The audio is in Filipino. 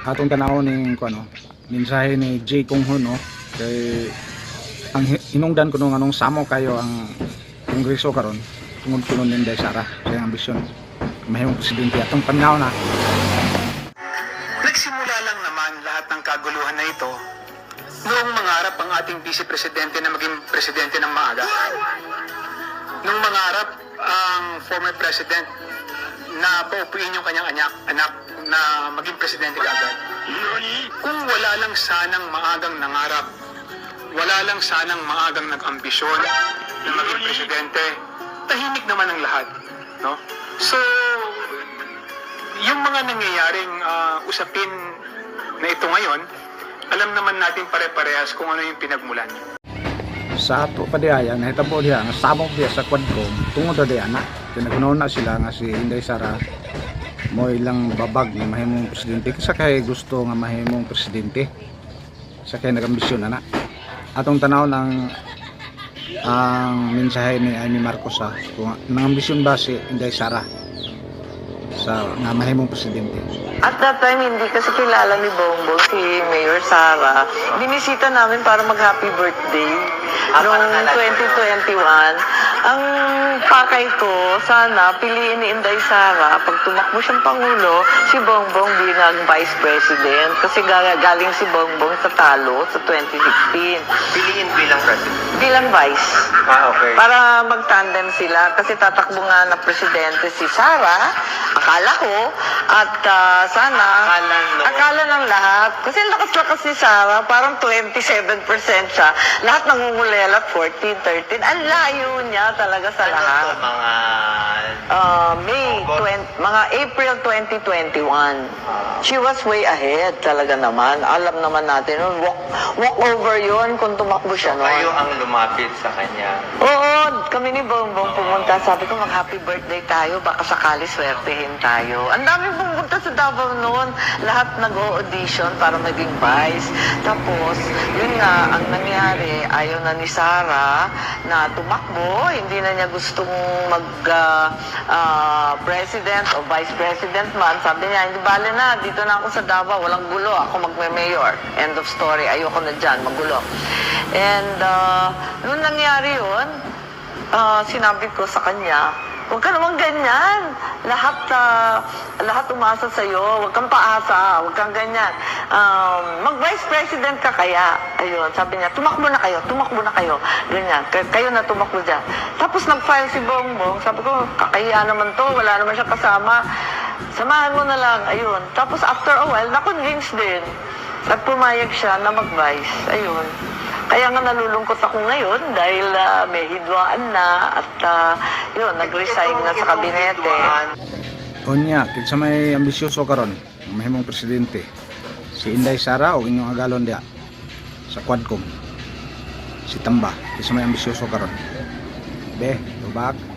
atong tanaw ning kuno mensahe ni J. Kung Ho no? Kay ang hi- hinungdan ko nung anong samo kayo ang kongreso karon tungod kuno ni Inday Sara sa ambisyon. Mahimong presidente atong pangaw na. Nagsimula lang naman lahat ng kaguluhan na ito noong mangarap ang ating vice presidente na maging presidente ng maaga. Nung mangarap ang former president na paupuin yung kanyang anak, anak na maging presidente kaagad. Kung wala lang sanang maagang nangarap, wala lang sanang maagang nag-ambisyon na maging presidente, tahimik naman ang lahat. No? So, yung mga nangyayaring ah, usapin na ito ngayon, alam naman natin pare-parehas kung ano yung pinagmulan. sa ato pa diaya nahitabo diha nga samok diha sa quadcom tungod na diya na kinagunaw na sila nga si Inday Sara. Mo ilang babag nga mahimong presidente. Sa kay gusto nga mahimong presidente. Sa kay nagambisyon na na. Atong tanaw ng ang mensahe ni Amy Marcos ha. Kung nangambisyon ba si Inday Sara sa nga mahimong presidente? At that time, hindi kasi kilala ni Bongbong si Mayor Sara. Binisita namin para mag-happy birthday noong 2021. Ang pakay ko, sana piliin ni Inday Sara, pag tumakbo siyang Pangulo, si Bongbong bilang Vice President. Kasi ga- galing si Bongbong sa talo sa 2016. Piliin bilang president. Bilang Vice. Ah, okay. Para mag-tandem sila kasi tatakbo nga na presidente si Sara, akala ko, at ah, sana, Akala no. akala ng lahat. Kasi lakas-lakas ni Sara, parang 27% siya. Lahat nangungulela, 14, 13. Ang layo niya talaga sa Ano lahat. to, mga... Ah, May 20, mga April 2021. She was way ahead talaga naman. Alam naman natin, nun, walk, walk over yun kung tumakbo siya noon. Kayo ang lumapit sa kanya. Oo, kami ni Bongbong pumunta. Sabi ko, mag-happy birthday tayo. Baka sakali swertehin tayo. Ang daming pumunta sa Davao noon. Lahat nag-audition para maging vice. Tapos, yun nga, ang nangyari, ayaw na ni Sara na tumakbo. Hindi na niya gustong mag-president o vice president man. Sabi niya, hindi bale na, dito na ako sa Davao. Walang gulo. Ako magme-mayor. End of story. Ayoko na dyan, magulo. And, uh, nung nangyari yun, ah, sinabi ko sa kanya, huwag ka naman ganyan. Lahat, ah, lahat umasa sa'yo. Huwag kang paasa. Huwag kang ganyan. Um, mag-vice president ka kaya. Ayun, sabi niya, tumakbo na kayo. Tumakbo na kayo. Ganyan. Kayo na tumakbo dyan. Tapos nag-file si Bongbong. Sabi ko, kakahiya naman to. Wala naman siya kasama. Samahan mo na lang. Ayun. Tapos after a while, na-convince din. At pumayag siya na mag-vice. Ayun. Kaya nga nalulungkot ako ngayon dahil ah, may hidwaan na at ah, yun, nag-resign na sa kabinete. Unya, kit sa may ambisyoso karon, mahimong presidente. Si Inday Sara o inyong agalon dia sa Quadcom. Si Tamba, kit sa may ambisyoso karon. Be, tubak.